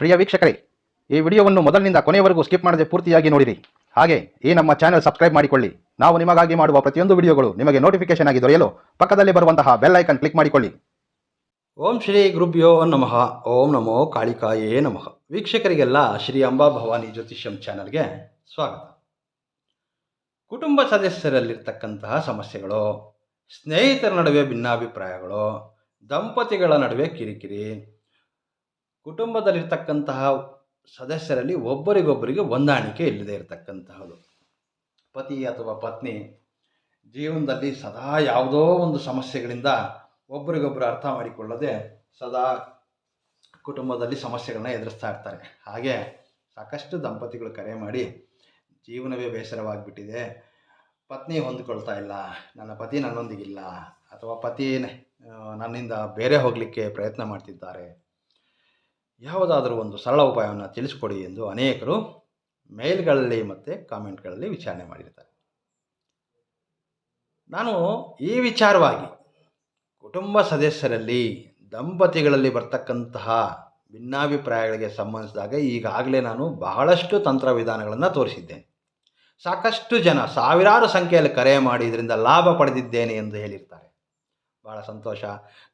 ಪ್ರಿಯ ವೀಕ್ಷಕರೇ, ಈ ವಿಡಿಯೋವನ್ನು ಮೊದಲಿನಿಂದ ಕೊನೆಯವರೆಗೂ ಸ್ಕಿಪ್ ಮಾಡದೆ ಪೂರ್ತಿಯಾಗಿ ನೋಡಿರಿ. ಹಾಗೆ, ಈ ನಮ್ಮ ಚಾನೆಲ್ ಸಬ್ಸ್ಕ್ರೈಬ್ ಮಾಡಿಕೊಳ್ಳಿ. ನಾವು ನಿಮಗಾಗಿ ಮಾಡುವ ಪ್ರತಿಯೊಂದು ವಿಡಿಯೋಗಳು ನಿಮಗೆ ನೋಟಿಫಿಕೇಶನ್ ಆಗಿ ದೊರೆಯಲು ಪಕ್ಕದಲ್ಲಿ ಬರುವಂತಹ ಬೆಲ್ ಐಕನ್ ಕ್ಲಿಕ್ ಮಾಡಿಕೊಳ್ಳಿ. ಓಂ ಶ್ರೀ ಗುರುಭ್ಯೋ ನಮಃ. ಓಂ ನಮೋ ಕಾಳಿಕಾಯೇ ನಮಃ. ವೀಕ್ಷಕರಿಗೆಲ್ಲ ಶ್ರೀ ಅಂಬಾ ಭವಾನಿ ಜ್ಯೋತಿಷ್ಯಂ ಚಾನಲ್ಗೆ ಸ್ವಾಗತ. ಕುಟುಂಬ ಸದಸ್ಯರಲ್ಲಿರ್ತಕ್ಕಂತಹ ಸಮಸ್ಯೆಗಳು, ಸ್ನೇಹಿತರ ನಡುವೆ ಭಿನ್ನಾಭಿಪ್ರಾಯಗಳು, ದಂಪತಿಗಳ ನಡುವೆ ಕಿರಿಕಿರಿ ಕುಟುಂಬದಲ್ಲಿರ್ತಕ್ಕಂತಹ ಸದಸ್ಯರಲ್ಲಿ ಒಬ್ಬರಿಗೊಬ್ಬರಿಗೆ ಹೊಂದಾಣಿಕೆ ಇಲ್ಲದೆ ಇರತಕ್ಕಂತಹದ್ದು ಪತಿ ಅಥವಾ ಪತ್ನಿ ಜೀವನದಲ್ಲಿ ಸದಾ ಯಾವುದೋ ಒಂದು ಸಮಸ್ಯೆಗಳಿಂದ ಒಬ್ಬರಿಗೊಬ್ಬರು ಅರ್ಥ ಮಾಡಿಕೊಳ್ಳದೆ ಸದಾ ಕುಟುಂಬದಲ್ಲಿ ಸಮಸ್ಯೆಗಳನ್ನ ಎದುರಿಸ್ತಾ ಇರ್ತಾರೆ. ಹಾಗೆ ಸಾಕಷ್ಟು ದಂಪತಿಗಳು ಕರೆ ಮಾಡಿ, ಜೀವನವೇ ಬೇಸರವಾಗಿಬಿಟ್ಟಿದೆ, ಪತ್ನಿ ಹೊಂದಿಕೊಳ್ತಾ ಇಲ್ಲ, ನನ್ನ ಪತಿ ನನ್ನೊಂದಿಗಿಲ್ಲ, ಅಥವಾ ಪತಿ ನನ್ನಿಂದ ಬೇರೆ ಹೋಗಲಿಕ್ಕೆ ಪ್ರಯತ್ನ ಮಾಡ್ತಿದ್ದಾರೆ ಯಾವುದಾದರೂ ಒಂದು ಸರಳ ಉಪಾಯವನ್ನು ತಿಳಿಸ್ಕೊಡಿ ಎಂದು ಅನೇಕರು ಮೇಲ್ಗಳಲ್ಲಿ ಮತ್ತು ಕಾಮೆಂಟ್ಗಳಲ್ಲಿ ವಿಚಾರಣೆ ಮಾಡಿರ್ತಾರೆ. ನಾನು ಈ ವಿಚಾರವಾಗಿ ಕುಟುಂಬ ಸದಸ್ಯರಲ್ಲಿ ದಂಪತಿಗಳಲ್ಲಿ ಬರ್ತಕ್ಕಂತಹ ಭಿನ್ನಾಭಿಪ್ರಾಯಗಳಿಗೆ ಸಂಬಂಧಿಸಿದಾಗ ಈಗಾಗಲೇ ನಾನು ಬಹಳಷ್ಟು ತಂತ್ರ ವಿಧಾನಗಳನ್ನು ತೋರಿಸಿದ್ದೇನೆ. ಸಾಕಷ್ಟು ಜನ ಸಾವಿರಾರು ಸಂಖ್ಯೆಯಲ್ಲಿ ಕರೆ ಮಾಡಿ ಇದರಿಂದ ಲಾಭ ಪಡೆದಿದ್ದೇನೆ ಎಂದು ಹೇಳಿರ್ತಾರೆ. ಬಹಳ ಸಂತೋಷ.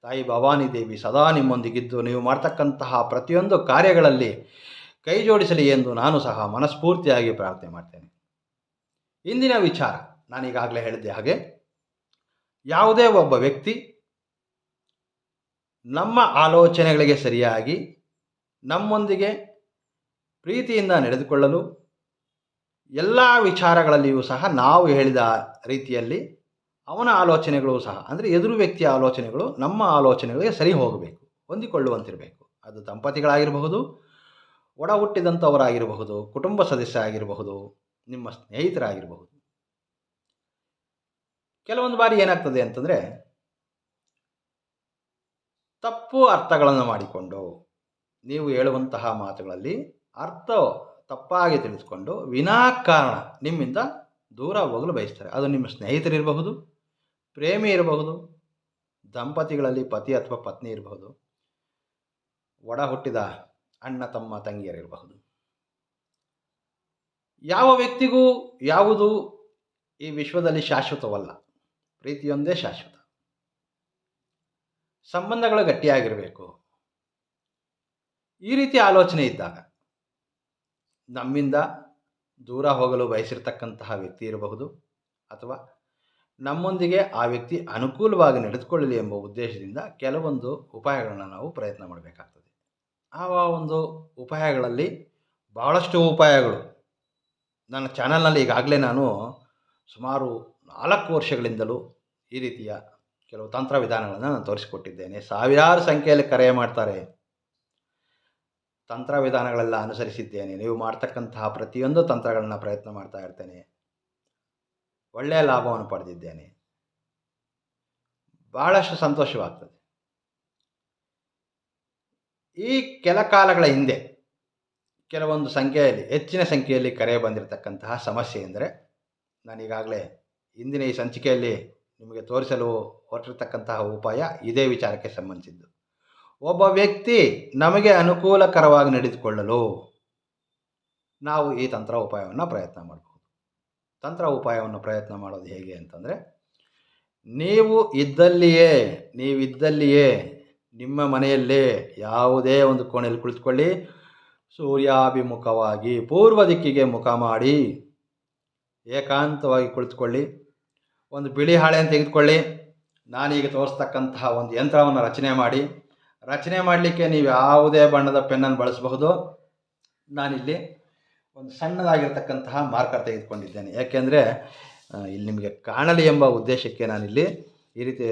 ತಾಯಿ ಭವಾನಿ ದೇವಿ ಸದಾ ನಿಮ್ಮೊಂದಿಗಿದ್ದು, ನೀವು ಮಾಡ್ತಕ್ಕಂತಹ ಪ್ರತಿಯೊಂದು ಕಾರ್ಯಗಳಲ್ಲಿ ಕೈ ಜೋಡಿಸಲಿ ಎಂದು ನಾನು ಸಹ ಮನಸ್ಫೂರ್ತಿಯಾಗಿ ಪ್ರಾರ್ಥನೆ ಮಾಡ್ತೇನೆ. ಇಂದಿನ ವಿಚಾರ ನಾನೀಗಾಗಲೇ ಹೇಳಿದ್ದೆ ಹಾಗೆ, ಯಾವುದೇ ಒಬ್ಬ ವ್ಯಕ್ತಿ ನಮ್ಮ ಆಲೋಚನೆಗಳಿಗೆ ಸರಿಯಾಗಿ, ನಮ್ಮೊಂದಿಗೆ ಪ್ರೀತಿಯಿಂದ ನಡೆದುಕೊಳ್ಳಲು, ಎಲ್ಲ ವಿಚಾರಗಳಲ್ಲಿಯೂ ಸಹ ನಾವು ಹೇಳಿದ ರೀತಿಯಲ್ಲಿ ಅವನ ಆಲೋಚನೆಗಳು ಸಹ, ಅಂದರೆ ಎದುರು ವ್ಯಕ್ತಿಯ ಆಲೋಚನೆಗಳು ನಮ್ಮ ಆಲೋಚನೆಗಳಿಗೆ ಸರಿ ಹೋಗಬೇಕು, ಹೊಂದಿಕೊಳ್ಳುವಂತಿರಬೇಕು. ಅದು ದಂಪತಿಗಳಾಗಿರಬಹುದು, ಒಡ ಹುಟ್ಟಿದಂಥವರಾಗಿರಬಹುದು, ಕುಟುಂಬ ಸದಸ್ಯ ಆಗಿರಬಹುದು, ನಿಮ್ಮ ಸ್ನೇಹಿತರಾಗಿರಬಹುದು. ಕೆಲವೊಂದು ಬಾರಿ ಏನಾಗ್ತದೆ ಅಂತಂದರೆ, ತಪ್ಪು ಅರ್ಥಗಳನ್ನು ಮಾಡಿಕೊಂಡು, ನೀವು ಹೇಳುವಂತಹ ಮಾತುಗಳಲ್ಲಿ ಅರ್ಥ ತಪ್ಪಾಗಿ ತಿಳಿದುಕೊಂಡು, ವಿನಾಕಾರಣ ನಿಮ್ಮಿಂದ ದೂರ ಹೋಗಲು ಬಯಸ್ತಾರೆ. ಅದು ನಿಮ್ಮ ಸ್ನೇಹಿತರಿರಬಹುದು ಪ್ರೇಮಿ ಇರಬಹುದು, ದಂಪತಿಗಳಲ್ಲಿ ಪತಿ ಅಥವಾ ಪತ್ನಿ ಇರಬಹುದು ಒಡ ಹುಟ್ಟಿದ ಅಣ್ಣ ತಮ್ಮ ತಂಗಿಯರಿರಬಹುದು ಯಾವ ವ್ಯಕ್ತಿಗೂ ಯಾವುದು ಈ ವಿಶ್ವದಲ್ಲಿ ಶಾಶ್ವತವಲ್ಲ, ಪ್ರೀತಿಯೊಂದೇ ಶಾಶ್ವತ. ಸಂಬಂಧಗಳು ಗಟ್ಟಿಯಾಗಿರಬೇಕು. ಈ ರೀತಿ ಆಲೋಚನೆ ಇದ್ದಾಗ ನಮ್ಮಿಂದ ದೂರ ಹೋಗಲು ಬಯಸಿರ್ತಕ್ಕಂತಹ ವ್ಯಕ್ತಿ ಇರಬಹುದು ಅಥವಾ ನಮ್ಮೊಂದಿಗೆ ಆ ವ್ಯಕ್ತಿ ಅನುಕೂಲವಾಗಿ ನಡೆದುಕೊಳ್ಳಲಿ ಎಂಬ ಉದ್ದೇಶದಿಂದ ಕೆಲವೊಂದು ಉಪಾಯಗಳನ್ನು ನಾವು ಪ್ರಯತ್ನ ಮಾಡಬೇಕಾಗ್ತದೆ. ಆ ಒಂದು ಉಪಾಯಗಳಲ್ಲಿ ಬಹಳಷ್ಟು ಉಪಾಯಗಳು. ನನ್ನ ಚಾನಲ್ನಲ್ಲಿ ಈಗಾಗಲೇ ನಾನು ಸುಮಾರು ನಾಲ್ಕು ವರ್ಷಗಳಿಂದಲೂ ಈ ರೀತಿಯ ಕೆಲವು ತಂತ್ರ ವಿಧಾನಗಳನ್ನು ನಾನು ತೋರಿಸಿಕೊಟ್ಟಿದ್ದೇನೆ. ಸಾವಿರಾರು ಸಂಖ್ಯೆಯಲ್ಲಿ ಕರೆ ಮಾಡ್ತಾರೆ. ತಂತ್ರ ವಿಧಾನಗಳೆಲ್ಲ ಅನುಸರಿಸಿದ್ದೇನೆ. ನೀವು ಮಾಡ್ತಕ್ಕಂತಹ ಪ್ರತಿಯೊಂದು ತಂತ್ರಗಳನ್ನ ಪ್ರಯತ್ನ ಮಾಡ್ತಾ ಇರ್ತೇನೆ. ಒಳ್ಳೆಯ ಲಾಭವನ್ನು ಪಡೆದಿದ್ದೇನೆ. ಬಹಳಷ್ಟು ಸಂತೋಷವಾಗ್ತದೆ. ಈ ಕೆಲ ಕಾಲಗಳ ಹಿಂದೆ ಕೆಲವೊಂದು ಸಂಖ್ಯೆಯಲ್ಲಿ, ಹೆಚ್ಚಿನ ಸಂಖ್ಯೆಯಲ್ಲಿ ಕರೆ ಬಂದಿರತಕ್ಕಂತಹ ಸಮಸ್ಯೆ ಎಂದರೆ ನಾನೀಗಾಗಲೇ ಇಂದಿನ ಈ ಸಂಚಿಕೆಯಲ್ಲಿ ನಿಮಗೆ ತೋರಿಸಲು ಹೊರಟಿರ್ತಕ್ಕಂತಹ ಉಪಾಯ ಇದೇ ವಿಚಾರಕ್ಕೆ ಸಂಬಂಧಿಸಿದ್ದು. ಒಬ್ಬ ವ್ಯಕ್ತಿ ನಮಗೆ ಅನುಕೂಲಕರವಾಗಿ ನಡೆದುಕೊಳ್ಳಲು ನಾವು ಈ ತಂತ್ರ ಉಪಾಯವನ್ನು ಪ್ರಯತ್ನ ಮಾಡಬಹುದು ತಂತ್ರ ಉಪಾಯವನ್ನು ಪ್ರಯತ್ನ ಮಾಡೋದು ಹೇಗೆ ಅಂತಂದರೆ, ನೀವು ಇದ್ದಲ್ಲಿಯೇ ನೀವಿದ್ದಲ್ಲಿಯೇ ನಿಮ್ಮ ಮನೆಯಲ್ಲೇ ಯಾವುದೇ ಒಂದು ಕೋಣೆಯಲ್ಲಿ ಕುಳಿತುಕೊಳ್ಳಿ, ಸೂರ್ಯಾಭಿಮುಖವಾಗಿ ಪೂರ್ವ ದಿಕ್ಕಿಗೆ ಮುಖ ಮಾಡಿ, ಏಕಾಂತವಾಗಿ ಕುಳಿತುಕೊಳ್ಳಿ, ಒಂದು ಬಿಳಿ ಹಾಳೆಯನ್ನು ತೆಗೆದುಕೊಳ್ಳಿ, ನಾನೀಗ ತೋರಿಸ್ತಕ್ಕಂತಹ ಒಂದು ಯಂತ್ರವನ್ನು ರಚನೆ ಮಾಡಿ, ರಚನೆ ಮಾಡಲಿಕ್ಕೆ ನೀವು ಯಾವುದೇ ಬಣ್ಣದ ಪೆನ್ನನ್ನು ಬಳಸಬಹುದು. ನಾನಿಲ್ಲಿ ಒಂದು ಸಣ್ಣದಾಗಿರ್ತಕ್ಕಂತಹ ಮಾರ್ಕರ್ ತೆಗೆದುಕೊಂಡಿದ್ದೇನೆ ಯಾಕೆಂದರೆ ಇಲ್ಲಿ ನಿಮಗೆ ಕಾಣಲಿ ಎಂಬ ಉದ್ದೇಶಕ್ಕೆ ನಾನಿಲ್ಲಿ ಈ ರೀತಿ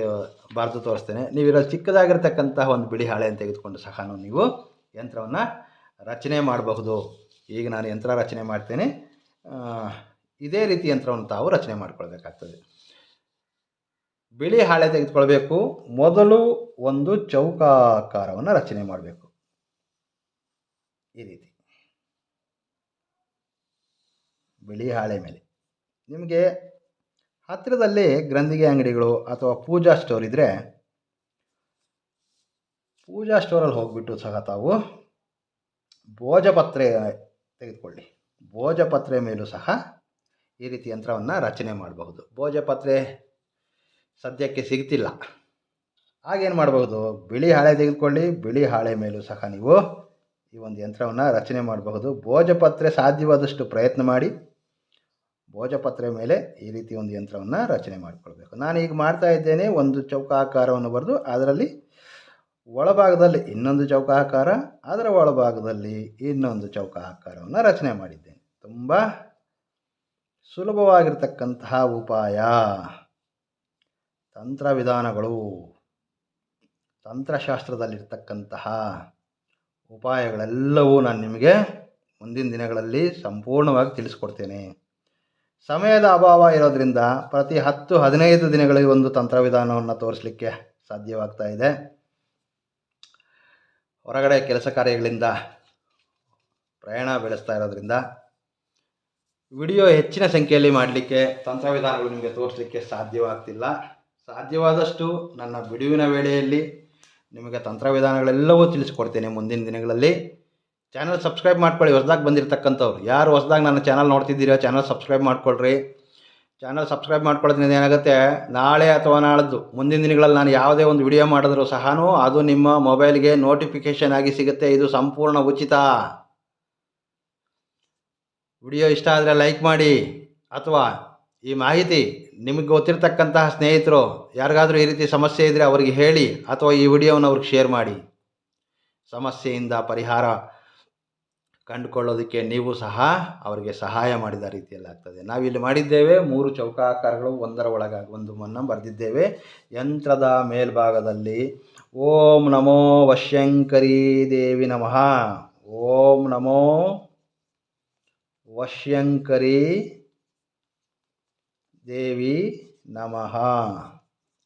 ಬಾರ್ದು ತೋರಿಸ್ತೇನೆ. ನೀವಿರೋ ಚಿಕ್ಕದಾಗಿರ್ತಕ್ಕಂತಹ ಒಂದು ಬಿಳಿ ಹಾಳೆಯನ್ನು ತೆಗೆದುಕೊಂಡು ಸಹ ನೀವು ಯಂತ್ರವನ್ನು ರಚನೆ ಮಾಡಬಹುದು. ಈಗ ನಾನು ಯಂತ್ರ ರಚನೆ ಮಾಡ್ತೇನೆ. ಇದೇ ರೀತಿ ಯಂತ್ರವನ್ನು ತಾವು ರಚನೆ ಮಾಡಿಕೊಳ್ಬೇಕಾಗ್ತದೆ. ಬಿಳಿ ಹಾಳೆ ತೆಗೆದುಕೊಳ್ಬೇಕು. ಮೊದಲು ಒಂದು ಚೌಕಾಕಾರವನ್ನು ರಚನೆ ಮಾಡಬೇಕು. ಈ ರೀತಿ. ಬಿಳಿ ಹಾಳೆ ಮೇಲೆ. ನಿಮಗೆ ಹತ್ತಿರದಲ್ಲಿ ಗ್ರಂಥಿಗೆ ಅಂಗಡಿಗಳು ಅಥವಾ ಪೂಜಾ ಸ್ಟೋರ್ ಇದ್ದರೆ ಪೂಜಾ ಸ್ಟೋರಲ್ಲಿ ಹೋಗಿಬಿಟ್ಟು ಸಹ ತಾವು ಭೋಜಪತ್ರೆ ತೆಗೆದುಕೊಳ್ಳಿ. ಭೋಜಪತ್ರೆ ಮೇಲೂ ಸಹ ಈ ರೀತಿ ಯಂತ್ರವನ್ನು ರಚನೆ ಮಾಡಬಹುದು. ಭೋಜಪತ್ರೆ ಸದ್ಯಕ್ಕೆ ಸಿಗ್ತಿಲ್ಲ. ಆಗೇನು ಮಾಡಬಹುದು? ಬಿಳಿ ಹಾಳೆ ತೆಗೆದುಕೊಳ್ಳಿ. ಬಿಳಿ ಹಾಳೆ ಮೇಲೂ ಸಹ ನೀವು ಈ ಒಂದು ಯಂತ್ರವನ್ನು ರಚನೆ ಮಾಡಬಹುದು. ಭೋಜಪತ್ರೆ ಸಾಧ್ಯವಾದಷ್ಟು ಪ್ರಯತ್ನ ಮಾಡಿ. ಭೋಜಪತ್ರೆ ಮೇಲೆ ಈ ರೀತಿ ಒಂದು ಯಂತ್ರವನ್ನು ರಚನೆ ಮಾಡಿಕೊಳ್ಬೇಕು. ನಾನು ಈಗ ಮಾಡ್ತಾ ಇದ್ದೇನೆ, ಒಂದು ಚೌಕಾಕಾರವನ್ನು ಬರೆದು ಅದರಲ್ಲಿ ಒಳಭಾಗದಲ್ಲಿ ಇನ್ನೊಂದು ಚೌಕಾಕಾರ, ಅದರ ಒಳಭಾಗದಲ್ಲಿ ಇನ್ನೊಂದು ಚೌಕಾಕಾರವನ್ನು ರಚನೆ ಮಾಡಿದ್ದೇನೆ. ತುಂಬ ಸುಲಭವಾಗಿರ್ತಕ್ಕಂತಹ ಉಪಾಯ. ತಂತ್ರ ವಿಧಾನಗಳು ತಂತ್ರಶಾಸ್ತ್ರದಲ್ಲಿರ್ತಕ್ಕಂತಹ ಉಪಾಯಗಳೆಲ್ಲವೂ ನಾನು ನಿಮಗೆ ಮುಂದಿನ ದಿನಗಳಲ್ಲಿ ಸಂಪೂರ್ಣವಾಗಿ ತಿಳಿಸ್ಕೊಡ್ತೇನೆ. ಸಮಯದ ಅಭಾವ ಇರೋದ್ರಿಂದ ಪ್ರತಿ ಹತ್ತು, ಹದಿನೈದು ದಿನಗಳಿಗೆ ಒಂದು ತಂತ್ರವಿಧಾನವನ್ನು ತೋರಿಸಲಿಕ್ಕೆ ಸಾಧ್ಯವಾಗ್ತಾ ಇದೆ. ಹೊರಗಡೆ ಕೆಲಸ ಕಾರ್ಯಗಳಿಂದ ಪ್ರಯಾಣ ಬೆಳೆಸ್ತಾ ಇರೋದ್ರಿಂದ ವಿಡಿಯೋ ಹೆಚ್ಚಿನ ಸಂಖ್ಯೆಯಲ್ಲಿ ಮಾಡಲಿಕ್ಕೆ ತಂತ್ರವಿಧಾನಗಳು ನಿಮಗೆ ತೋರಿಸಲಿಕ್ಕೆ ಸಾಧ್ಯವಾಗ್ತಿಲ್ಲ. ಸಾಧ್ಯವಾದಷ್ಟು ನನ್ನ ಬಿಡುವಿನ ವೇಳೆಯಲ್ಲಿ ನಿಮಗೆ ತಂತ್ರವಿಧಾನಗಳೆಲ್ಲವೂ ತಿಳಿಸ್ಕೊಡ್ತೇನೆ ಮುಂದಿನ ದಿನಗಳಲ್ಲಿ. ಚಾನಲ್ ಸಬ್ಸ್ಕ್ರೈಬ್ ಮಾಡ್ಕೊಳ್ಳಿ, ಹೊಸ್ದಾಗಿ ಬಂದಿರತಕ್ಕಂಥವ್ರು. ಯಾರು ಹೊಸ್ದಾಗಿ ನನ್ನ ಚಾನಲ್ ನೋಡ್ತಿದ್ದೀರೋ ಚಾನಲ್ ಸಬ್ಸ್ಕ್ರೈಬ್ ಮಾಡ್ಕೊಳ್ರಿ. ಚಾನಲ್ ಸಬ್ಸ್ಕ್ರೈಬ್ ಮಾಡ್ಕೊಳ್ಳೋದ್ರಿಂದ ಏನಾಗುತ್ತೆ? ನಾಳೆ ಅಥವಾ ನಾಳದ್ದು ಮುಂದಿನ ದಿನಗಳಲ್ಲಿ ನಾನು ಯಾವುದೇ ಒಂದು ವಿಡಿಯೋ ಮಾಡಿದ್ರು ಸಹ ಅದು ನಿಮ್ಮ ಮೊಬೈಲ್ಗೆ ನೋಟಿಫಿಕೇಷನ್ ಆಗಿ ಸಿಗುತ್ತೆ. ಇದು ಸಂಪೂರ್ಣ ಉಚಿತ. ವಿಡಿಯೋ ಇಷ್ಟ ಆದರೆ ಲೈಕ್ ಮಾಡಿ. ಅಥವಾ ಈ ಮಾಹಿತಿ ನಿಮಗೆ ಗೊತ್ತಿರತಕ್ಕಂತಹ ಸ್ನೇಹಿತರು, ಯಾರಿಗಾದರೂ ಈ ರೀತಿ ಸಮಸ್ಯೆ ಇದ್ದರೆ ಅವರಿಗೆ ಹೇಳಿ, ಅಥವಾ ಈ ವಿಡಿಯೋವನ್ನು ಅವ್ರಿಗೆ ಶೇರ್ ಮಾಡಿ. ಸಮಸ್ಯೆಯಿಂದ ಪರಿಹಾರ ಕಂಡುಕೊಳ್ಳೋದಕ್ಕೆ ನೀವು ಸಹ ಅವರಿಗೆ ಸಹಾಯ ಮಾಡಿದ ರೀತಿಯಲ್ಲಿ ಆಗ್ತದೆ. ನಾವಿಲ್ಲಿ ಮಾಡಿದ್ದೇವೆ, ಮೂರು ಚೌಕಾಕಾರಗಳು ಒಂದರ ಒಳಗಾಗಿ ಒಂದು ಮನ್ನ ಬರೆದಿದ್ದೇವೆ. ಯಂತ್ರದ ಮೇಲ್ಭಾಗದಲ್ಲಿ ಓಂ ನಮೋ ವಶ್ಯಂಕರಿ ದೇವಿ ನಮಃ. ಓಂ ನಮೋ ವಶ್ಯಂಕರಿ ದೇವಿ ನಮಃ.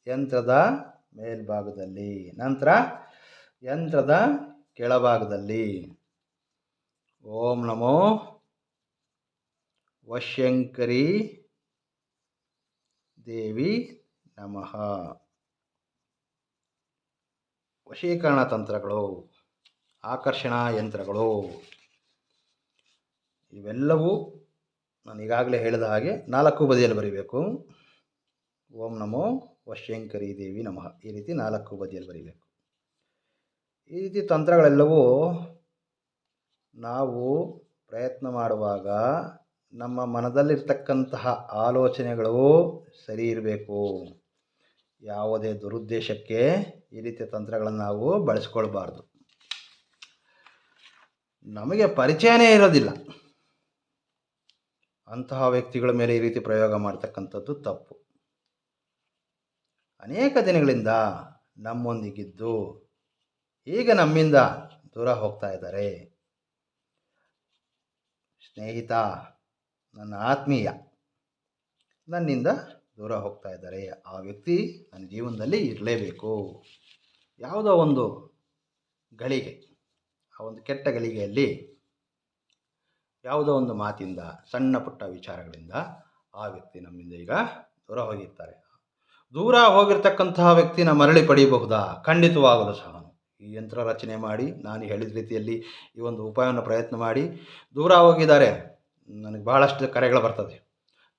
ಯಂತ್ರದ ಮೇಲ್ಭಾಗದಲ್ಲಿ. ನಂತರ ಯಂತ್ರದ ಕೆಳಭಾಗದಲ್ಲಿ. ಓಂ ನಮೋ ವಶಂಕರಿ ದೇವಿ ನಮಃ. ವಶೀಕರಣ ತಂತ್ರಗಳು, ಆಕರ್ಷಣಾ ಯಂತ್ರಗಳು, ಇವೆಲ್ಲವೂ ನಾನು ಈಗಾಗಲೇ ಹೇಳಿದ ಹಾಗೆ ನಾಲ್ಕು ಬದಿಯಲ್ಲಿ ಬರೀಬೇಕು. ಓಂ ನಮೋ ವಶಂಕರಿ ದೇವಿ ನಮಃ. ಈ ರೀತಿ ನಾಲ್ಕು ಬದಿಯಲ್ಲಿ ಬರೀಬೇಕು. ಈ ರೀತಿ ತಂತ್ರಗಳೆಲ್ಲವೂ ನಾವು ಪ್ರಯತ್ನ ಮಾಡುವಾಗ ನಮ್ಮ ಮನದಲ್ಲಿರ್ತಕ್ಕಂತಹ ಆಲೋಚನೆಗಳು ಸರಿ ಇರಬೇಕು. ಯಾವುದೇ ದುರುದ್ದೇಶಕ್ಕೆ ಈ ರೀತಿಯ ತಂತ್ರಗಳನ್ನು ನಾವು ಬಳಸ್ಕೊಳ್ಬಾರ್ದು. ನಮಗೆ ಪರಿಚಯನೇ ಇರೋದಿಲ್ಲ. ಅಂತಹ ವ್ಯಕ್ತಿಗಳ ಮೇಲೆ ಈ ರೀತಿ ಪ್ರಯೋಗ ಮಾಡ್ತಕ್ಕಂಥದ್ದು ತಪ್ಪು. ಅನೇಕ ದಿನಗಳಿಂದ ನಮ್ಮೊಂದಿಗಿದ್ದು ಈಗ ನಮ್ಮಿಂದ ದೂರ ಹೋಗ್ತಾ ಇದ್ದಾರೆ. ಸ್ನೇಹಿತ, ನನ್ನ ಆತ್ಮೀಯ, ನನ್ನಿಂದ ದೂರ ಹೋಗ್ತಾ ಇದ್ದಾರೆ. ಆ ವ್ಯಕ್ತಿ ನನ್ನ ಜೀವನದಲ್ಲಿ ಇರಲೇಬೇಕು. ಯಾವುದೋ ಒಂದು ಗಳಿಗೆ, ಆ ಒಂದು ಕೆಟ್ಟ ಗಳಿಗೆಯಲ್ಲಿ ಯಾವುದೋ ಒಂದು ಮಾತಿಂದ, ಸಣ್ಣ ಪುಟ್ಟ ವಿಚಾರಗಳಿಂದ ಆ ವ್ಯಕ್ತಿ ನಮ್ಮಿಂದ ಈಗ ದೂರ ಹೋಗಿರ್ತಾರೆ. ದೂರ ಹೋಗಿರ್ತಕ್ಕಂತಹ ವ್ಯಕ್ತಿನ ಮರಳಿ ಪಡೆಯಬಹುದಾ? ಖಂಡಿತವಾಗಲು ಸಹ. ಈ ಯಂತ್ರ ರಚನೆ ಮಾಡಿ, ನಾನು ಹೇಳಿದ ರೀತಿಯಲ್ಲಿ ಈ ಒಂದು ಉಪಾಯವನ್ನು ಪ್ರಯತ್ನ ಮಾಡಿ, ದೂರ ಹೋಗಿದ್ದಾರೆ. ನನಗೆ ಬಹಳಷ್ಟು ಕರೆಗಳು ಬರ್ತದೆ.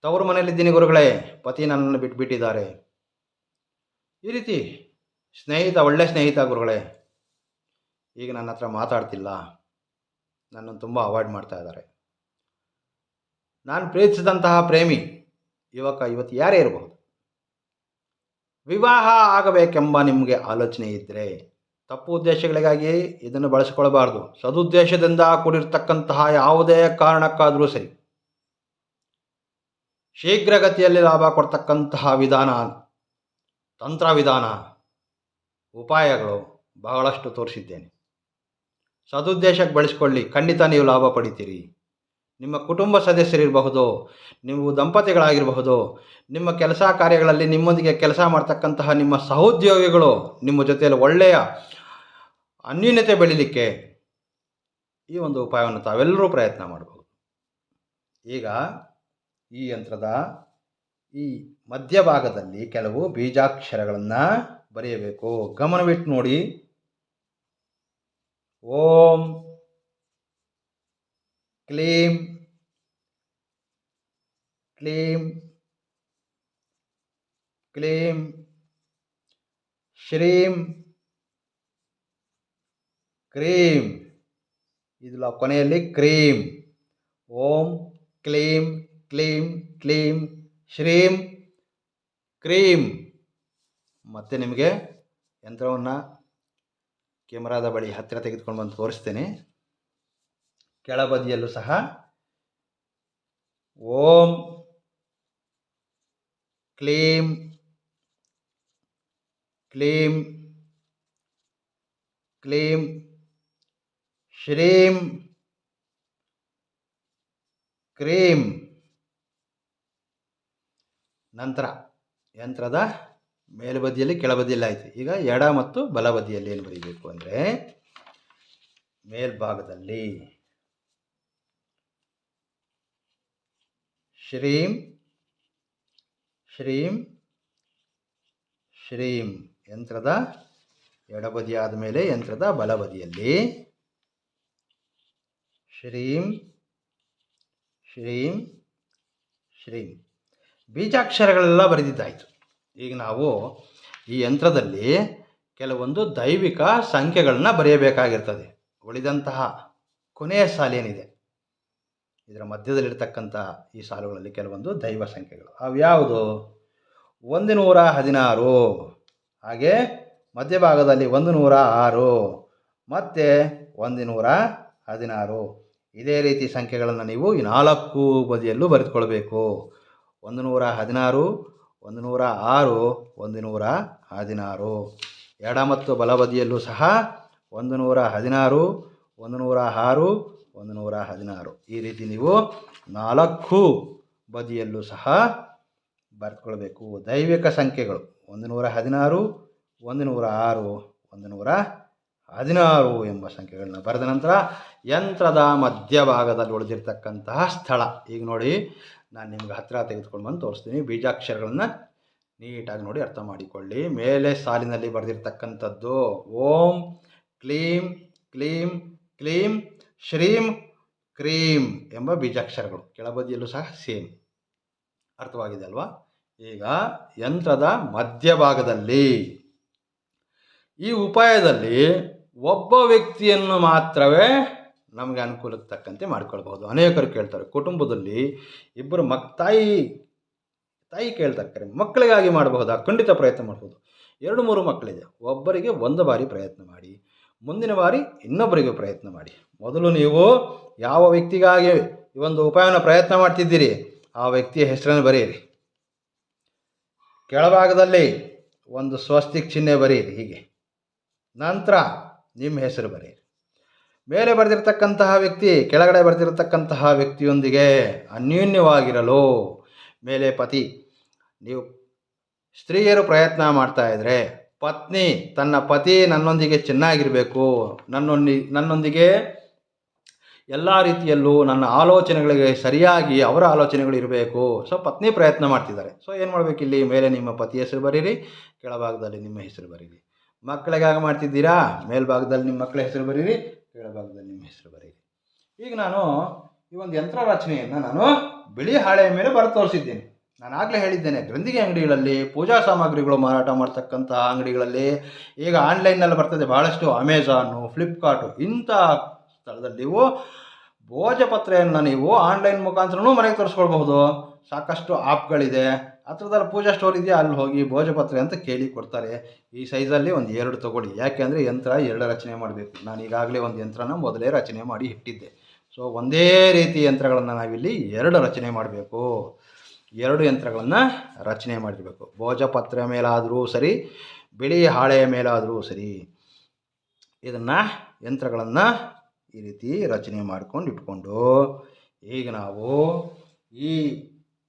ತವರು ಮನೆಯಲ್ಲಿದ್ದೀನಿ ಗುರುಗಳೇ, ಪತಿ ನನ್ನನ್ನು ಬಿಟ್ಬಿಟ್ಟಿದ್ದಾರೆ. ಈ ರೀತಿ ಸ್ನೇಹಿತ, ಒಳ್ಳೆ ಸ್ನೇಹಿತ ಗುರುಗಳೇ, ಈಗ ನನ್ನ ಹತ್ರ ಮಾತಾಡ್ತಿಲ್ಲ. ನನ್ನನ್ನು ತುಂಬ ಅವಾಯ್ಡ್ ಮಾಡ್ತಾ ಇದ್ದಾರೆ. ನಾನು ಪ್ರೀತಿಸಿದಂತಹ ಪ್ರೇಮಿ ಯುವಕ ಇವತ್ತು ಯಾರೇ ಇರಬಹುದು. ವಿವಾಹ ಆಗಬೇಕೆಂಬ ನಿಮಗೆ ಆಲೋಚನೆ ಇದ್ದರೆ ತಪ್ಪು ಉದ್ದೇಶಗಳಿಗಾಗಿ ಇದನ್ನು ಬಳಸಿಕೊಳ್ಳಬಾರದು. ಸದುದ್ದೇಶದಿಂದ ಕೂಡಿರ್ತಕ್ಕಂತಹ ಯಾವುದೇ ಕಾರಣಕ್ಕಾದರೂ ಸರಿ. ಶೀಘ್ರಗತಿಯಲ್ಲಿ ಲಾಭ ಕೊಡ್ತಕ್ಕಂತಹ ವಿಧಾನ ತಂತ್ರ ವಿಧಾನ ಉಪಾಯಗಳು ಬಹಳಷ್ಟು ತೋರಿಸಿದ್ದೇನೆ. ಸದುದ್ದೇಶಕ್ಕೆ ಬಳಸಿಕೊಳ್ಳಿ. ಖಂಡಿತ ನೀವು ಲಾಭ ಪಡಿತೀರಿ. ನಿಮ್ಮ ಕುಟುಂಬ ಸದಸ್ಯರಿರಬಹುದು, ನೀವು ದಂಪತಿಗಳಾಗಿರಬಹುದು, ನಿಮ್ಮ ಕೆಲಸ ಕಾರ್ಯಗಳಲ್ಲಿ ನಿಮ್ಮೊಂದಿಗೆ ಕೆಲಸ ಮಾಡ್ತಕ್ಕಂತಹ ನಿಮ್ಮ ಸಹೋದ್ಯೋಗಿಗಳು ನಿಮ್ಮ ಜೊತೆಯಲ್ಲಿ ಒಳ್ಳೆಯ ಅನ್ಯೂನ್ಯತೆ ಬೆಳೀಲಿಕ್ಕೆ ಈ ಒಂದು ಉಪಾಯವನ್ನು ತಾವೆಲ್ಲರೂ ಪ್ರಯತ್ನ ಮಾಡಬಹುದು ಈಗ ಈ ಯಂತ್ರದ ಈ ಮಧ್ಯಭಾಗದಲ್ಲಿ ಕೆಲವು ಬೀಜಾಕ್ಷರಗಳನ್ನು ಬರೆಯಬೇಕು. ಗಮನವಿಟ್ಟು ನೋಡಿ. ಓಂ ಕ್ಲೀಂ ಕ್ಲೀಂ ಕ್ಲೀಂ ಶ್ರೀಂ ಕ್ರೀಂ ಇದು ಕೊನೆಯಲ್ಲಿ ಕ್ರೀಮ್. ಓಂ ಕ್ಲೀಂ ಕ್ಲೀಂ ಕ್ಲೀಂ ಶ್ರೀಂ ಕ್ರೀಂ. ಮತ್ತೆ ನಿಮಗೆ ಯಂತ್ರವನ್ನು ಕೆಮರಾದ ಬಳಿ ಹತ್ತಿರ ತೆಗೆದುಕೊಂಡು ಬಂದು ತೋರಿಸ್ತೇನೆ. ಕೆಳಬದಿಯಲ್ಲೂ ಸಹ ಓಂ ಕ್ಲೀಂ ಕ್ಲೀಂ ಕ್ಲೀಂ ಶ್ರೀಂ ಕ್ರೀಂ. ನಂತರ ಯಂತ್ರದ ಮೇಲ್ಬದಿಯಲ್ಲಿ ಕೆಳಬದಿಯಲ್ಲಿ ಆಯಿತು ಈಗ ಎಡ ಮತ್ತು ಬಲಬದಿಯಲ್ಲಿ ಏನು ಬರೀಬೇಕು ಅಂದರೆ ಮೇಲ್ಭಾಗದಲ್ಲಿ ಶ್ರೀಂ ಶ್ರೀಂ ಶ್ರೀಂ ಯಂತ್ರದ ಎಡಬದಿಯಾದ ಮೇಲೆ ಯಂತ್ರದ ಬಲಬದಿಯಲ್ಲಿ ಶ್ರೀಂ ಶ್ರೀಂ ಶ್ರೀಂ. ಬೀಜಾಕ್ಷರಗಳೆಲ್ಲ ಬರೆದಿದ್ದಾಯಿತು. ಈಗ ನಾವು ಈ ಯಂತ್ರದಲ್ಲಿ ಕೆಲವೊಂದು ದೈವಿಕ ಸಂಖ್ಯೆಗಳನ್ನ ಬರೆಯಬೇಕಾಗಿರ್ತದೆ. ಉಳಿದಂತಹ ಕೊನೆಯ ಸಾಲೇನಿದೆ ಇದರ ಮಧ್ಯದಲ್ಲಿರ್ತಕ್ಕಂಥ ಈ ಸಾಲುಗಳಲ್ಲಿ ಕೆಲವೊಂದು ದೈವ ಸಂಖ್ಯೆಗಳು. ಅವ್ಯಾವುದು? ಒಂದು ನೂರ ಹದಿನಾರು. ಹಾಗೆ ಮಧ್ಯಭಾಗದಲ್ಲಿ ಒಂದು ನೂರ ಆರು. ಮತ್ತು ಒಂದು ನೂರ ಹದಿನಾರು. ಇದೇ ರೀತಿ ಸಂಖ್ಯೆಗಳನ್ನು ನೀವು ಈ ನಾಲ್ಕು ಬದಿಯಲ್ಲೂ ಬರೆದುಕೊಳ್ಬೇಕು. ಒಂದು ನೂರ ಹದಿನಾರು, ಒಂದು ನೂರ ಆರು, ಒಂದು ನೂರ ಹದಿನಾರು. ಎಡ ಮತ್ತು ಬಲಬದಿಯಲ್ಲೂ ಸಹ ಒಂದು ನೂರ ಹದಿನಾರು, ಒಂದು ನೂರ ಆರು, ಒಂದು ನೂರ ಹದಿನಾರು. ಈ ರೀತಿ ನೀವು ನಾಲ್ಕು ಬದಿಯಲ್ಲೂ ಸಹ ಬರೆದುಕೊಳ್ಬೇಕು. ದೈವಿಕ ಸಂಖ್ಯೆಗಳು. ಒಂದು ನೂರ ಹದಿನಾರು, ಒಂದು ನೂರ ಆರು, ಒಂದು ನೂರ ಹದಿನಾರು ಎಂಬ ಸಂಖ್ಯೆಗಳನ್ನ ಬರೆದ ನಂತರ ಯಂತ್ರದ ಮಧ್ಯಭಾಗದಲ್ಲಿ ಉಳಿದಿರ್ತಕ್ಕಂತಹ ಸ್ಥಳ. ಈಗ ನೋಡಿ, ನಾನು ನಿಮ್ಗೆ ಹತ್ತಿರ ತೆಗೆದುಕೊಂಡು ಬಂದು ತೋರಿಸ್ತೀನಿ. ಬೀಜಾಕ್ಷರಗಳನ್ನು ನೀಟಾಗಿ ನೋಡಿ ಅರ್ಥ ಮಾಡಿಕೊಳ್ಳಿ. ಮೇಲೆ ಸಾಲಿನಲ್ಲಿ ಬರೆದಿರ್ತಕ್ಕಂಥದ್ದು, ಓಂ ಕ್ಲೀಂ ಕ್ಲೀಂ ಕ್ಲೀಂ ಶ್ರೀಂ ಕ್ರೀಂ ಎಂಬ ಬೀಜಾಕ್ಷರಗಳು. ಕೆಳಬದಿಯಲ್ಲೂ ಸಹ ಸೇಮ್. ಅರ್ಥವಾಗಿದೆ ಅಲ್ವಾ? ಈಗ ಯಂತ್ರದ ಮಧ್ಯಭಾಗದಲ್ಲಿ ಈ ಉಪಾಯದಲ್ಲಿ ಒಬ್ಬ ವ್ಯಕ್ತಿಯನ್ನು ಮಾತ್ರವೇ ನಮಗೆ ಅನುಕೂಲಕ್ಕೆ ತಕ್ಕಂತೆ ಮಾಡ್ಕೊಳ್ಬಹುದು. ಅನೇಕರು ಕೇಳ್ತಾರೆ, ಕುಟುಂಬದಲ್ಲಿ ಇಬ್ಬರು ಮಕ್, ತಾಯಿ ತಾಯಿ ಕೇಳ್ತಾರೆ, ಮಕ್ಕಳಿಗಾಗಿ ಮಾಡಬಹುದಾ? ಖಂಡಿತ ಪ್ರಯತ್ನ ಮಾಡ್ಬೋದು. ಎರಡು, ಮೂರು ಮಕ್ಕಳಿದೆ, ಒಬ್ಬರಿಗೆ ಒಂದು ಬಾರಿ ಪ್ರಯತ್ನ ಮಾಡಿ, ಮುಂದಿನ ಬಾರಿ ಇನ್ನೊಬ್ಬರಿಗೆ ಪ್ರಯತ್ನ ಮಾಡಿ. ಮೊದಲು ನೀವು ಯಾವ ವ್ಯಕ್ತಿಗಾಗಿ ಈ ಒಂದು ಉಪಾಯವನ್ನು ಪ್ರಯತ್ನ ಮಾಡ್ತಿದ್ದೀರಿ? ಆ ವ್ಯಕ್ತಿಯ ಹೆಸರನ್ನು ಬರೆಯಿರಿ. ಕೆಳಭಾಗದಲ್ಲಿ ಒಂದು ಸ್ವಸ್ತಿಕ್ ಚಿಹ್ನೆ ಬರೆಯಿರಿ, ಹೀಗೆ. ನಂತರ ನಿಮ್ಮ ಹೆಸರು ಬರೆಯಿರಿ. ಮೇಲೆ ಬರೆದಿರ್ತಕ್ಕಂತಹ ವ್ಯಕ್ತಿ, ಕೆಳಗಡೆ ಬರೆದಿರತಕ್ಕಂತಹ ವ್ಯಕ್ತಿಯೊಂದಿಗೆ ಅನ್ಯೋನ್ಯವಾಗಿರಲು ಮೇಲೆ ಪತಿ, ನೀವು ಸ್ತ್ರೀಯರು ಪ್ರಯತ್ನ ಮಾಡ್ತಾ ಇದ್ದರೆ ಪತ್ನಿ ತನ್ನ ಪತಿ ನನ್ನೊಂದಿಗೆ ಚೆನ್ನಾಗಿರಬೇಕು, ನನ್ನೊಂದಿ, ನನ್ನೊಂದಿಗೆ ಎಲ್ಲ ರೀತಿಯಲ್ಲೂ ನನ್ನ ಆಲೋಚನೆಗಳಿಗೆ ಸರಿಯಾಗಿ ಅವರ ಆಲೋಚನೆಗಳು ಇರಬೇಕು. ಸೊ, ಪತ್ನಿ ಪ್ರಯತ್ನ ಮಾಡ್ತಿದ್ದಾರೆ. ಸೊ, ಏನು ಮಾಡಬೇಕು ಇಲ್ಲಿ ಮೇಲೆ ನಿಮ್ಮ ಪತಿ ಹೆಸರು ಬರೀರಿ ಕೆಳಭಾಗದಲ್ಲಿ ನಿಮ್ಮ ಹೆಸರು ಬರೀರಿ ಮಕ್ಕಳಿಗಾಗಿ ಮಾಡ್ತಿದ್ದೀರಾ? ಮೇಲ್ಭಾಗದಲ್ಲಿ ನಿಮ್ಮ ಮಕ್ಕಳ ಹೆಸರು ಬರೀರಿ, ಕೆಳಭಾಗದಲ್ಲಿ ನಿಮ್ಮ ಹೆಸರು ಬರೀರಿ. ಈಗ ನಾನು ಈ ಒಂದು ಯಂತ್ರ ರಚನೆಯನ್ನು ನಾನು ಬಿಳಿ ಹಾಳೆಯ ಮೇಲೆ ಬರೆದು ತೋರಿಸಿದ್ದೇನೆ. ನಾನು ಆಗಲೇ ಹೇಳಿದ್ದೇನೆ, ಗ್ರಂಥಿಗೆ ಅಂಗಡಿಗಳಲ್ಲಿ, ಪೂಜಾ ಸಾಮಗ್ರಿಗಳು ಮಾರಾಟ ಮಾಡ್ತಕ್ಕಂತಹ ಅಂಗಡಿಗಳಲ್ಲಿ, ಈಗ ಆನ್ಲೈನ್ನಲ್ಲಿ ಬರ್ತದೆ ಭಾಳಷ್ಟು ಅಮೆಝಾನು ಫ್ಲಿಪ್ಕಾರ್ಟು ಇಂಥ ಸ್ಥಳದಲ್ಲಿ ನೀವು ಭೋಜಪತ್ರೆಯನ್ನು ನೀವು ಆನ್ಲೈನ್ ಮುಖಾಂತರನೂ ಮನೆಗೆ ತರಿಸ್ಕೊಳ್ಬಹುದು. ಸಾಕಷ್ಟು ಆ್ಯಪ್ಗಳಿದೆ ಹತ್ರದಲ್ಲಿ ಪೂಜಾ ಸ್ಟೋರ್ ಇದೆಯಾ? ಅಲ್ಲಿ ಹೋಗಿ ಭೋಜಪತ್ರೆ ಅಂತ ಕೇಳಿ ಕೊಡ್ತಾರೆ. ಈ ಸೈಜಲ್ಲಿ ಒಂದು ಎರಡು ತಗೊಳ್ಳಿ. ಯಾಕೆಂದರೆ ಯಂತ್ರ ಎರಡು ರಚನೆ ಮಾಡಬೇಕು. ನಾನು ಈಗಾಗಲೇ ಒಂದು ಯಂತ್ರನ ಮೊದಲೇ ರಚನೆ ಮಾಡಿ ಇಟ್ಟಿದ್ದೆ. ಸೊ ಒಂದೇ ರೀತಿ ಯಂತ್ರಗಳನ್ನು ನಾವಿಲ್ಲಿ ಎರಡು ರಚನೆ ಮಾಡಬೇಕು. ಎರಡು ಯಂತ್ರಗಳನ್ನು ರಚನೆ ಮಾಡಿರಬೇಕು. ಭೋಜಪತ್ರ ಮೇಲಾದರೂ ಸರಿ, ಬಿಳಿ ಹಾಳೆಯ ಮೇಲಾದರೂ ಸರಿ ಇದನ್ನು ಯಂತ್ರಗಳನ್ನು ಈ ರೀತಿ ರಚನೆ ಮಾಡ್ಕೊಂಡು ಇಟ್ಕೊಂಡು ಈಗ ನಾವು ಈ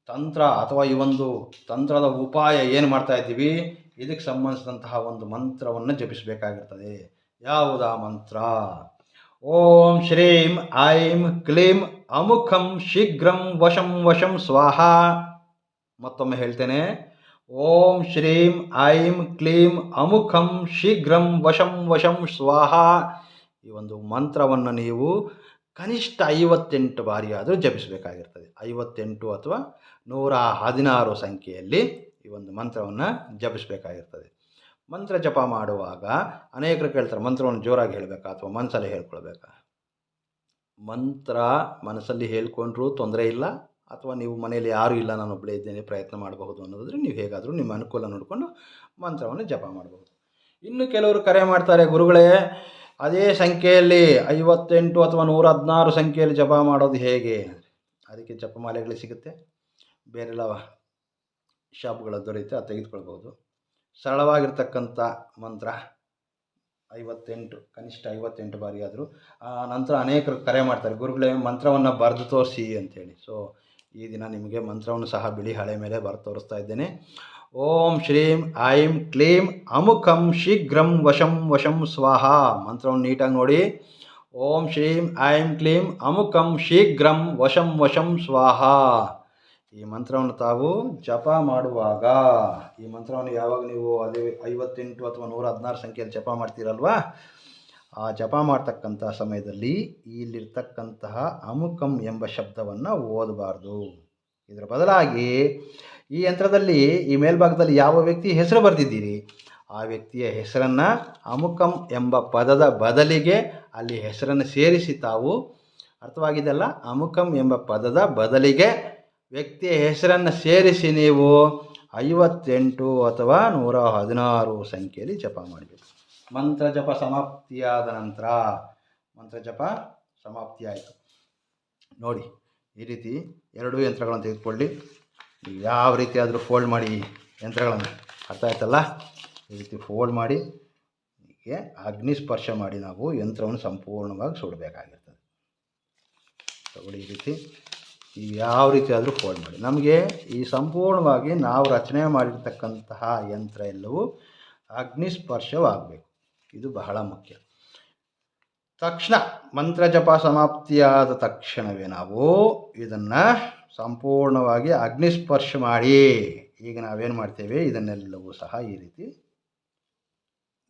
ತಂತ್ರ ಅಥವಾ ಈ ಒಂದು ತಂತ್ರದ ಉಪಾಯ ಏನು ಮಾಡ್ತಾ ಇದ್ದೀವಿ? ಇದಕ್ಕೆ ಸಂಬಂಧಿಸಿದಂತಹ ಒಂದು ಮಂತ್ರವನ್ನು ಜಪಿಸಬೇಕಾಗಿರ್ತದೆ. ಯಾವುದ ಮಂತ್ರ? ಓಂ ಶ್ರೀಂ ಐಂ ಕ್ಲೀಂ ಅಮುಖಂ ಶೀಘ್ರಂ ವಶಂ ವಶಂ ಸ್ವಾಹ. ಮತ್ತೊಮ್ಮೆ ಹೇಳ್ತೇನೆ. ಓಂ ಶ್ರೀಂ ಐಂ ಕ್ಲೀಂ ಅಮುಖಂ ಶೀಘ್ರಂ ವಶಂ ವಶಂ ಸ್ವಾಹ. ಈ ಒಂದು ಮಂತ್ರವನ್ನು ನೀವು ಕನಿಷ್ಠ ಐವತ್ತೆಂಟು ಬಾರಿ ಆದರೂ ಜಪಿಸಬೇಕಾಗಿರ್ತದೆ. ಐವತ್ತೆಂಟು ಅಥವಾ ನೂರ ಹದಿನಾರು ಸಂಖ್ಯೆಯಲ್ಲಿ ಈ ಒಂದು ಮಂತ್ರವನ್ನು ಜಪಿಸಬೇಕಾಗಿರ್ತದೆ. ಮಂತ್ರ ಜಪ ಮಾಡುವಾಗ ಅನೇಕರು ಕೇಳ್ತಾರೆ, ಮಂತ್ರವನ್ನು ಜೋರಾಗಿ ಹೇಳಬೇಕಾ ಅಥವಾ ಮನಸ್ಸಲ್ಲಿ ಹೇಳ್ಕೊಳ್ಬೇಕಾ? ಮಂತ್ರ ಮನಸ್ಸಲ್ಲಿ ಹೇಳ್ಕೊಂಡ್ರೂ ತೊಂದರೆ ಇಲ್ಲ ಅಥವಾ ನೀವು ಮನೆಯಲ್ಲಿ ಯಾರೂ ಇಲ್ಲ, ನಾನು ಒಬ್ಬಳೇ ಇದ್ದೇನೆ, ಪ್ರಯತ್ನ ಮಾಡಬಹುದು ಅನ್ನೋದಾದರೆ ನೀವು ಹೇಗಾದರೂ ನಿಮ್ಮ ಅನುಕೂಲ ನೋಡಿಕೊಂಡು ಮಂತ್ರವನ್ನು ಜಪ ಮಾಡಬಹುದು. ಇನ್ನು ಕೆಲವರು ಕರೆ ಮಾಡ್ತಾರೆ, ಗುರುಗಳೇ, ಅದೇ ಸಂಖ್ಯೆಯಲ್ಲಿ ಐವತ್ತೆಂಟು ಅಥವಾ ನೂರ ಹದಿನಾರು ಸಂಖ್ಯೆಯಲ್ಲಿ ಜಪ ಮಾಡೋದು ಹೇಗೆ? ಅದಕ್ಕೆ ಜಪಮಾಲೆಗಳು ಸಿಗುತ್ತೆ. ಬೇರೆಲ್ಲ ಶಾಪ್ಗಳು ದೊರೆಯುತ್ತೆ, ಅದು ತೆಗೆದುಕೊಳ್ಬೋದು ಸರಳವಾಗಿರ್ತಕ್ಕಂಥ ಮಂತ್ರ, ಐವತ್ತೆಂಟು, ಕನಿಷ್ಠ ಐವತ್ತೆಂಟು ಬಾರಿ ಆದರೂ, ಆ ನಂತರ ಅನೇಕರು ಕರೆ ಮಾಡ್ತಾರೆ, ಗುರುಗಳೇ, ಮಂತ್ರವನ್ನು ಬರೆದು ತೋರಿಸಿ ಅಂತೇಳಿ. ಸೊ ಈ ದಿನ ನಿಮಗೆ ಮಂತ್ರವನ್ನು ಸಹ ಬಿಳಿ ಹಳೆ ಮೇಲೆ ಬರೆದು ತೋರಿಸ್ತಾ ಇದ್ದೇನೆ. ಓಂ ಶ್ರೀಂ, ಐಂ ಕ್ಲೀಂ, ಅಮುಖಂ ಶೀಘ್ರಂ ವಶಂ ವಶಂ ಸ್ವಾಹ. ಮಂತ್ರವನ್ನು ನೀಟಾಗಿ ನೋಡಿ. ಓಂ ಶ್ರೀಂ, ಐಂ ಕ್ಲೀಂ, ಅಮುಖಂ ಶೀಘ್ರಂ ವಶಂ ವಶಂ ಸ್ವಾಹ. ಈ ಮಂತ್ರವನ್ನು ತಾವು ಜಪ ಮಾಡುವಾಗ, ಈ ಮಂತ್ರವನ್ನು ಯಾವಾಗ ನೀವು ಅದೇ ಐವತ್ತೆಂಟು ಅಥವಾ ನೂರ ಹದಿನಾರು ಸಂಖ್ಯೆಯಲ್ಲಿ ಜಪ ಮಾಡ್ತೀರಲ್ವಾ? ಆ ಜಪ ಮಾಡ್ತಕ್ಕಂತಹ ಸಮಯದಲ್ಲಿ ಇಲ್ಲಿರ್ತಕ್ಕಂತಹ ಅಮುಕಂ ಎಂಬ ಶಬ್ದವನ್ನು ಓದಬಾರ್ದು. ಇದರ ಬದಲಾಗಿ ಈ ಯಂತ್ರದಲ್ಲಿ ಈ ಮೇಲ್ಭಾಗದಲ್ಲಿ ಯಾವ ವ್ಯಕ್ತಿ ಹೆಸರು ಬರೆದಿದ್ದೀರಿ, ಆ ವ್ಯಕ್ತಿಯ ಹೆಸರನ್ನು ಅಮುಕಂ ಎಂಬ ಪದದ ಬದಲಿಗೆ ಅಲ್ಲಿ ಹೆಸರನ್ನು ಸೇರಿಸಿ ತಾವು ಅರ್ಥವಾಗಿದೆಲ್ಲ ಅಮುಕಂ ಎಂಬ ಪದದ ಬದಲಿಗೆ ವ್ಯಕ್ತಿಯ ಹೆಸರನ್ನು ಸೇರಿಸಿ ನೀವು ಐವತ್ತೆಂಟು ಅಥವಾ ನೂರ ಹದಿನಾರು ಸಂಖ್ಯೆಯಲ್ಲಿ ಜಪ ಮಾಡಬೇಕು. ಮಂತ್ರ ಜಪ ಸಮಾಪ್ತಿಯಾದ ನಂತರ, ಮಂತ್ರ ಜಪ ಸಮಾಪ್ತಿಯಾಯಿತು ನೋಡಿ, ಈ ರೀತಿ ಎರಡೂ ಯಂತ್ರಗಳನ್ನು ತೆಗೆದುಕೊಳ್ಳಿ. ಯಾವ ರೀತಿ ಆದರೂ ಫೋಲ್ಡ್ ಮಾಡಿ ಯಂತ್ರಗಳನ್ನು. ಅರ್ಥ ಆಯ್ತಲ್ಲ? ಈ ರೀತಿ ಫೋಲ್ಡ್ ಮಾಡಿ, ಹೀಗೆ ಅಗ್ನಿ ಸ್ಪರ್ಶ ಮಾಡಿ ನಾವು ಯಂತ್ರವನ್ನು ಸಂಪೂರ್ಣವಾಗಿ ಸುಡಬೇಕಾಗಿರ್ತದೆ. ತಗೊಳ್ಳಿ ಈ ರೀತಿ. ಯಾವ ರೀತಿ ಆದರೂ ಫೋಲ್ಡ್ ಮಾಡಿ. ನಮಗೆ ಈ ಸಂಪೂರ್ಣವಾಗಿ ನಾವು ರಚನೆ ಮಾಡಿರ್ತಕ್ಕಂತಹ ಯಂತ್ರ ಎಲ್ಲವೂ ಅಗ್ನಿ ಸ್ಪರ್ಶವಾಗಬೇಕು ಇದು ಬಹಳ ಮುಖ್ಯ. ತಕ್ಷಣ ಮಂತ್ರ ಜಪ ಸಮಾಪ್ತಿಯಾದ ತಕ್ಷಣವೇ ನಾವು ಇದನ್ನು ಸಂಪೂರ್ಣವಾಗಿ ಅಗ್ನಿಸ್ಪರ್ಶ ಮಾಡಿ. ಈಗ ನಾವೇನು ಮಾಡ್ತೇವೆ? ಇದನ್ನೆಲ್ಲವೂ ಸಹ ಈ ರೀತಿ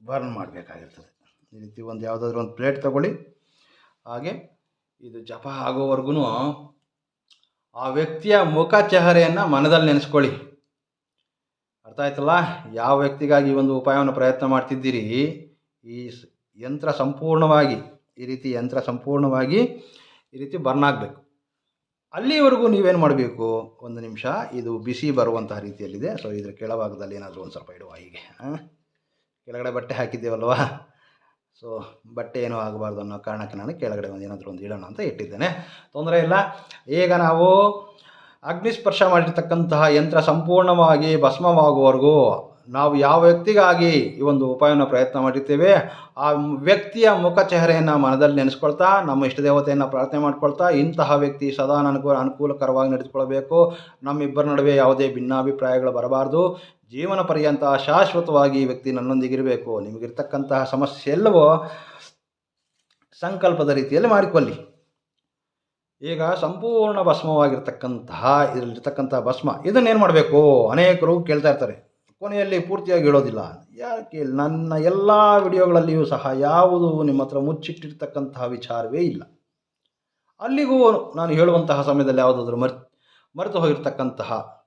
ಬರ್ನ್ ಮಾಡಬೇಕಾಗಿರ್ತದೆ. ಈ ರೀತಿ ಒಂದು ಯಾವುದಾದ್ರೂ ಒಂದು ಪ್ಲೇಟ್ ತಗೊಳ್ಳಿ. ಹಾಗೆ ಇದು ಜಪ ಆಗೋವರೆಗೂ ಆ ವ್ಯಕ್ತಿಯ ಮುಖ ಚಹರೆಯನ್ನು ಮನದಲ್ಲಿ ನೆನೆಸ್ಕೊಳ್ಳಿ. ಅರ್ಥ ಆಯ್ತಲ್ಲ? ಯಾವ ವ್ಯಕ್ತಿಗಾಗಿ ಒಂದು ಉಪಾಯವನ್ನು ಪ್ರಯತ್ನ ಮಾಡ್ತಿದ್ದೀರಿ? ಈ ಯಂತ್ರ ಸಂಪೂರ್ಣವಾಗಿ, ಈ ರೀತಿ ಯಂತ್ರ ಸಂಪೂರ್ಣವಾಗಿ ಈ ರೀತಿ ಬರ್ನ್ ಆಗಬೇಕು. ಅಲ್ಲಿವರೆಗೂ ನೀವೇನು ಮಾಡಬೇಕು? ಒಂದು ನಿಮಿಷ, ಇದು ಬಿಸಿ ಬರುವಂತಹ ರೀತಿಯಲ್ಲಿದೆ. ಸೊ ಇದರ ಕೆಳಭಾಗದಲ್ಲಿ ಏನಾದರೂ ಒಂದು ಸ್ವಲ್ಪ ಇಡುವ ಹೀಗೆ? ಕೆಳಗಡೆ ಬಟ್ಟೆ ಹಾಕಿದ್ದೇವಲ್ವಾ? ಸೊ ಬಟ್ಟೆ ಏನೂ ಆಗಬಾರ್ದು ಅನ್ನೋ ಕಾರಣಕ್ಕೆ ನಾನು ಕೆಳಗಡೆ ಒಂದು ಏನಾದರೂ ಒಂದು ಇಡೋಣ ಅಂತ ಇಟ್ಟಿದ್ದೇನೆ. ತೊಂದರೆ ಇಲ್ಲ. ಈಗ ನಾವು ಅಗ್ನಿಸ್ಪರ್ಶ ಮಾಡಿರ್ತಕ್ಕಂತಹ ಯಂತ್ರ ಸಂಪೂರ್ಣವಾಗಿ ಭಸ್ಮವಾಗುವವರೆಗೂ ನಾವು ಯಾವ ವ್ಯಕ್ತಿಗಾಗಿ ಈ ಒಂದು ಉಪಾಯವನ್ನು ಪ್ರಯತ್ನ ಮಾಡಿರ್ತೇವೆ, ಆ ವ್ಯಕ್ತಿಯ ಮುಖ ಚೆಹರೆಯನ್ನು ಮನದಲ್ಲಿ ನೆನೆಸ್ಕೊಳ್ತಾ, ನಮ್ಮ ಇಷ್ಟ ದೇವತೆಯನ್ನು ಪ್ರಾರ್ಥನೆ ಮಾಡ್ಕೊಳ್ತಾ, ಇಂತಹ ವ್ಯಕ್ತಿ ಸದಾ ನನಗೂ ಅನುಕೂಲಕರವಾಗಿ ನಡೆದುಕೊಳ್ಬೇಕು ನಮ್ಮಿಬ್ಬರ ನಡುವೆ ಯಾವುದೇ ಭಿನ್ನಾಭಿಪ್ರಾಯಗಳು ಬರಬಾರ್ದು. ಜೀವನ ಪರ್ಯಂತ ಶಾಶ್ವತವಾಗಿ ಈ ವ್ಯಕ್ತಿ ನನ್ನೊಂದಿಗಿರಬೇಕು, ನಿಮಗಿರ್ತಕ್ಕಂತಹ ಸಮಸ್ಯೆ ಎಲ್ಲವೂ ಸಂಕಲ್ಪದ ರೀತಿಯಲ್ಲಿ ಮಾಡಿಕೊಳ್ಳಿ. ಈಗ ಸಂಪೂರ್ಣ ಭಸ್ಮವಾಗಿರ್ತಕ್ಕಂತಹ ಇದರಲ್ಲಿರ್ತಕ್ಕಂತಹ ಭಸ್ಮ, ಇದನ್ನೇನು ಮಾಡಬೇಕು? ಅನೇಕರು ಕೇಳ್ತಾ ಇರ್ತಾರೆ. ಕೊನೆಯಲ್ಲಿ ಪೂರ್ತಿಯಾಗಿ ಹೇಳೋದಿಲ್ಲ. ಯಾಕೆ ನನ್ನ ಎಲ್ಲ ವಿಡಿಯೋಗಳಲ್ಲಿಯೂ ಸಹ ಯಾವುದು ನಿಮ್ಮ ಹತ್ರ ಮುಚ್ಚಿಟ್ಟಿರ್ತಕ್ಕಂತಹ ವಿಚಾರವೇ ಇಲ್ಲ. ಅಲ್ಲಿಗೂ ನಾನು ಹೇಳುವಂತಹ ಸಮಯದಲ್ಲಿ ಯಾವುದಾದ್ರೂ ಮರ್ ಮರೆತು ಹೋಗಿರ್ತಕ್ಕಂತಹ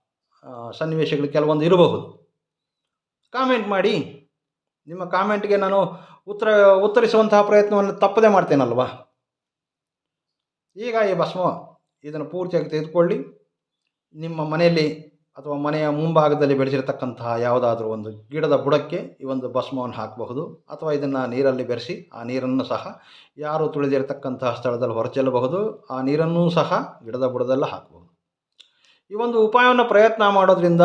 ಸನ್ನಿವೇಶಗಳು ಕೆಲವೊಂದು ಇರಬಹುದು. ಕಾಮೆಂಟ್ ಮಾಡಿ. ನಿಮ್ಮ ಕಾಮೆಂಟ್ಗೆ ನಾನು ಉತ್ತರ, ಉತ್ತರಿಸುವಂತಹ ಪ್ರಯತ್ನವನ್ನು ತಪ್ಪದೇ ಮಾಡ್ತೇನಲ್ವಾ? ಈಗ ಈ ಭಸ್ಮ, ಇದನ್ನು ಪೂರ್ತಿಯಾಗಿ ತೆಗೆದುಕೊಳ್ಳಿ. ನಿಮ್ಮ ಮನೆಯಲ್ಲಿ ಅಥವಾ ಮನೆಯ ಮುಂಭಾಗದಲ್ಲಿ ಬೆಳೆಸಿರತಕ್ಕಂತಹ ಯಾವುದಾದ್ರೂ ಒಂದು ಗಿಡದ ಬುಡಕ್ಕೆ ಈ ಒಂದು ಭಸ್ಮವನ್ನು ಹಾಕಬಹುದು. ಅಥವಾ ಇದನ್ನು ನೀರಲ್ಲಿ ಬೆರೆಸಿ, ಆ ನೀರನ್ನು ಸಹ ಯಾರು ತುಳಿದಿರತಕ್ಕಂತಹ ಸ್ಥಳದಲ್ಲಿ ಹೊರಚೆಲ್ಲಬಹುದು. ಆ ನೀರನ್ನೂ ಸಹ ಗಿಡದ ಬುಡದಲ್ಲ ಹಾಕಬಹುದು. ಈ ಒಂದು ಉಪಾಯವನ್ನು ಪ್ರಯತ್ನ ಮಾಡೋದ್ರಿಂದ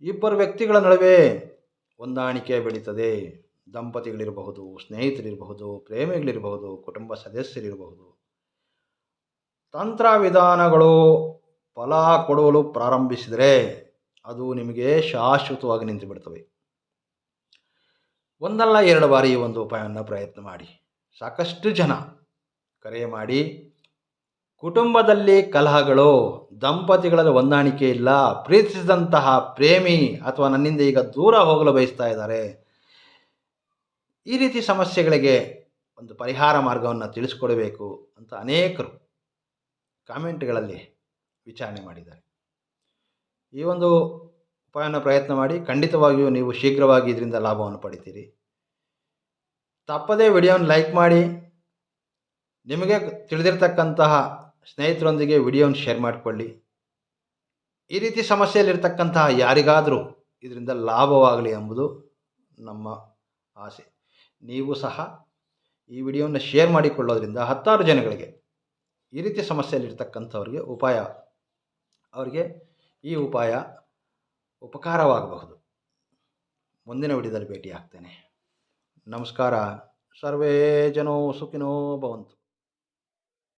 ಇಬ್ಬರು ವ್ಯಕ್ತಿಗಳ ನಡುವೆ ಹೊಂದಾಣಿಕೆ ಬೆಳೀತದೆ. ದಂಪತಿಗಳಿರಬಹುದು, ಸ್ನೇಹಿತರಿರಬಹುದು, ಪ್ರೇಮಿಗಳಿರಬಹುದು, ಕುಟುಂಬ ಸದಸ್ಯರಿರಬಹುದು. ತಂತ್ರ ವಿಧಾನಗಳು ಫಲ ಕೊಡಲು ಪ್ರಾರಂಭಿಸಿದರೆ ಅದು ನಿಮಗೆ ಶಾಶ್ವತವಾಗಿ ನಿಂತು ಬಿಡ್ತವೆ. ಒಂದಲ್ಲ ಎರಡು ಬಾರಿ ಈ ಒಂದು ಉಪಾಯವನ್ನು ಪ್ರಯತ್ನ ಮಾಡಿ. ಸಾಕಷ್ಟು ಜನ ಕರೆ ಮಾಡಿ ಕುಟುಂಬದಲ್ಲಿ ಕಲಹಗಳು, ದಂಪತಿಗಳಲ್ಲಿ ಹೊಂದಾಣಿಕೆ ಇಲ್ಲ, ಪ್ರೀತಿಸಿದಂತಹ ಪ್ರೇಮಿ ಅಥವಾ ನನ್ನಿಂದ ಈಗ ದೂರ ಹೋಗಲು ಬಯಸ್ತಾ ಇದ್ದಾರೆ. ಈ ರೀತಿ ಸಮಸ್ಯೆಗಳಿಗೆ ಒಂದು ಪರಿಹಾರ ಮಾರ್ಗವನ್ನು ತಿಳಿಸ್ಕೊಡಬೇಕು ಅಂತ ಅನೇಕರು ಕಾಮೆಂಟ್ಗಳಲ್ಲಿ ವಿಚಾರಣೆ ಮಾಡಿದ್ದಾರೆ. ಈ ಒಂದು ಉಪಾಯನ ಪ್ರಯತ್ನ ಮಾಡಿ ಖಂಡಿತವಾಗಿಯೂ ನೀವು ಶೀಘ್ರವಾಗಿ ಇದರಿಂದ ಲಾಭವನ್ನು ಪಡಿತೀರಿ. ತಪ್ಪದೇ ವಿಡಿಯೋನ ಲೈಕ್ ಮಾಡಿ, ನಿಮಗೆ ತಿಳಿದಿರ್ತಕ್ಕಂತಹ ಸ್ನೇಹಿತರೊಂದಿಗೆ ವಿಡಿಯೋನ ಶೇರ್ ಮಾಡಿಕೊಳ್ಳಿ. ಈ ರೀತಿ ಸಮಸ್ಯೆಯಲ್ಲಿರ್ತಕ್ಕಂತಹ ಯಾರಿಗಾದರೂ ಇದರಿಂದ ಲಾಭವಾಗಲಿ ಎಂಬುದು ನಮ್ಮ ಆಸೆ. ನೀವು ಸಹ ಈ ವಿಡಿಯೋನ ಶೇರ್ ಮಾಡಿಕೊಳ್ಳೋದ್ರಿಂದ ಹತ್ತಾರು ಜನಗಳಿಗೆ ಈ ರೀತಿ ಸಮಸ್ಯೆಯಲ್ಲಿರ್ತಕ್ಕಂಥವ್ರಿಗೆ ಉಪಾಯ, ಅವರಿಗೆ ಈ ಉಪಾಯ ಉಪಕಾರವಾಗಬಹುದು. ಮುಂದಿನ ವಿಡಿಯೋದಲ್ಲಿ ಭೇಟಿ ಆಗ್ತೇನೆ ನಮಸ್ಕಾರ. ಸರ್ವೇ ಜನೋ ಸುಖಿನೋ ಭವಂತು.